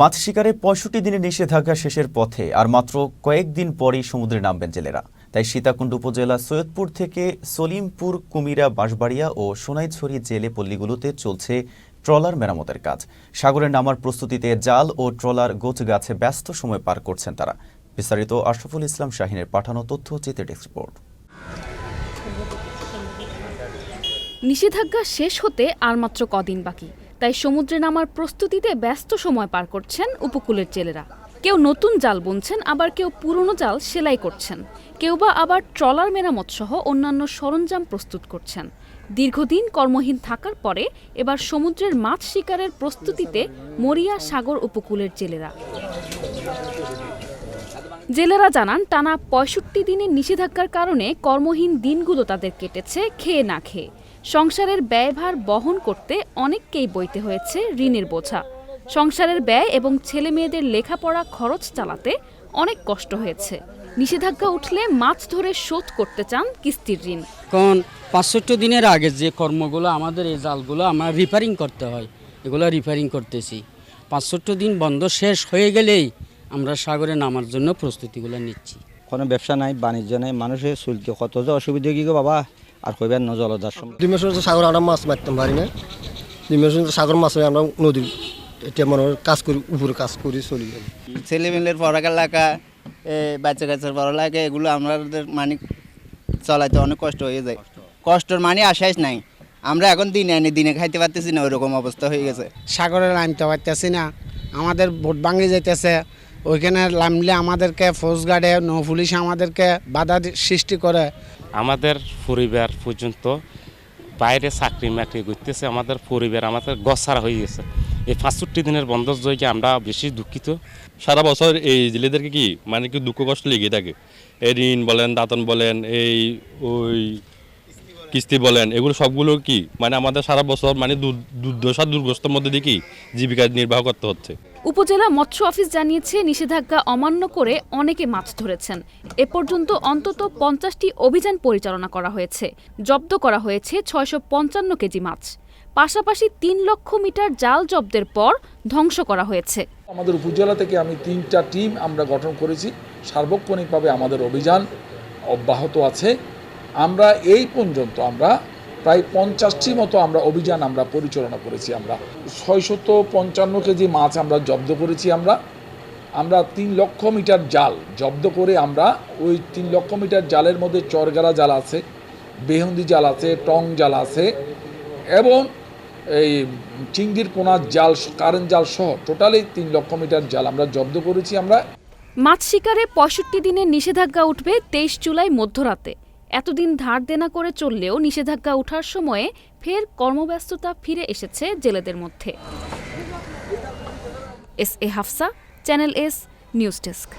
মাছ শিকারে পঁয়ষট্টি দিনের নিষেধাজ্ঞা শেষের পথে আর মাত্র কয়েকদিন পরেই সমুদ্রে নামবেন জেলেরা। তাই সীতাকুণ্ড উপজেলা সৈয়দপুর থেকে সলিমপুর, কুমিরা, বাঁশবাড়িয়া ও সোনাইছড়ি জেলে পল্লীগুলোতে চলছে ট্রলার মেরামতের কাজ। সাগরে নামার প্রস্তুতিতে জাল ও ট্রলার গোছ গাছে ব্যস্ত সময় পার করছেন তারা। বিস্তারিত আশরাফুল ইসলাম শাহিনের পাঠানো তথ্য চিত্র ডেস্ক রিপোর্ট। নিষেধাজ্ঞা শেষ হতে আর মাত্র কদিন বাকি। তাই সমুদ্রে নামার প্রস্তুতিতে ব্যস্ত সময় পার করছেন উপকূলের জেলেরা। কেউ নতুন জাল বুনছেন, আবার কেউ পুরনো জাল সেলাই করছেন। কেউ বা আবার ট্রলার মেরামত সহ অন্যান্য সরঞ্জাম প্রস্তুত করছেন। দীর্ঘদিন কর্মহীন থাকার পরে এবার সমুদ্রের মাছ শিকারের প্রস্তুতিতে মরিয়া সাগর উপকূলের জেলেরা। জেলেরা জানান, টানা পঁয়ষট্টি দিনের নিষেধাজ্ঞার কারণে কর্মহীন দিনগুলো তাদের কেটেছে, খেয়ে না খেয়ে। সংসারের ব্যয়ভার বহন করতে অনেককেই বইতে হয়েছে ঋণের বোঝা। সংসারের ব্যয় এবং ছেলে মেয়েদের লেখাপড়া খরচ চালাতে অনেক কষ্ট হয়েছে। নিষেধাজ্ঞা উঠলে মাছ ধরে শোধ করতে চান কিস্তির ঋণ। কারণ পাঁচষট্টি দিনের আগে যে কর্মগুলো আমাদের এই জালগুলো আমরা রিপেয়ারিং করতে হয় এগুলো রিপেয়ারিং করতেছি। পাঁচষট্টি দিন বন্ধ শেষ হয়ে গেলেই আমরা সাগরে নামার জন্য প্রস্তুতিগুলো নিচ্ছি। কোনো ব্যবসা নাই বাণিজ্য নাই মানুষের চলতে কত যে অসুবিধা কি গো বাবা? আর কইবেন না জলদার সময়। দুই মাসের সাগর আমরা মাছ মারতাম পারি না। দুই মাসের সাগর মাছ হয় আমরা নদীর এটা মনে কাজ করি উপরে কাজ করি চলি যাই ছেলেমেয়ের পড়ালেখা এ, বাচ্চা কাচ্চার পড়ালেখা এগুলো আমাদের মানে চলাইতে অনেক কষ্ট হয়ে যায়। কষ্টর মানে আশাস নাই। আমরা এখন দিনে আনি দিনে খাইতে পারতেছি না ওইরকম অবস্থা হয়ে গেছে। সাগরে নামতে পারতেছি না। আমাদের ভোট ভাঙে যাইতেছে। ওইখানে নামলে আমাদেরকে ফৌজ গার্ডে নৌ পুলিশ আমাদেরকে বাধা সৃষ্টি করে। আমাদের পরিবার পর্যন্ত বাইরে চাকরি মাকরি করতেছে আমাদের পরিবার আমাদের গসারা হয়ে গেছে। এই পাঁচষট্টি দিনের বন্ধ জয়কে আমরা বেশি দুঃখিত। সারা বছর এই জেলেদেরকে কি মানে কি দুঃখ কষ্ট লেগে থাকে? এই ঋণ বলেন দাতন বলেন এই ওই কিস্তি বলেন এগুলো সবগুলো কি? মানে আমাদের সারা বছর মানে দুর্দশা দুর্গস্তর মধ্যে দিয়ে কি জীবিকা নির্বাহ করতে হচ্ছে? উপজেলা মৎস্য অফিস জানিয়েছে নিষেধাজ্ঞা অমান্য করে অনেকে মাছ ধরেছেন। এ পর্যন্ত অন্তত পঞ্চাশটি অভিযান পরিচালনা করা হয়েছে। জব্দ করা হয়েছে ছয়শো পঞ্চান্ন কেজি মাছ। পাশাপাশি তিন লক্ষ মিটার জাল জব্দের পর ধ্বংস করা হয়েছে। আমাদের উপজেলা থেকে আমি তিনটা টিম আমরা গঠন করেছি। সার্বক্ষণিকভাবে আমাদের অভিযান অব্যাহত আছে। আমরা এই পর্যন্ত আমরা প্রায় পঞ্চাশটি মতো আমরা অভিযান আমরা পরিচালনা করেছি আমরা। ছয়শত পঞ্চান্ন কেজি মাছ আমরা জব্দ করেছি আমরা। আমরা তিন লক্ষ মিটার জাল জব্দ করে আমরা ওই তিন লক্ষ মিটার জালের মধ্যে চরগারা জাল আছে, বেহন্দি জাল আছে, টং জাল আছে এবং এই চিংড়ির পোনা জাল কারেন্ট জাল সহ টোটালি তিন লক্ষ মিটার জাল আমরা জব্দ করেছি আমরা। মাছ শিকারে পঁয়ষট্টি দিনের নিষেধাজ্ঞা উঠবে তেইশ জুলাই মধ্যরাতে। এতদিন ধার দেনা করে চললেও নিষেধাজ্ঞা ওঠার সময়ে ফের কর্মব্যস্ততা ফিরে এসেছে জেলেদের মধ্যে। S A Hafsa, channel S, news desk.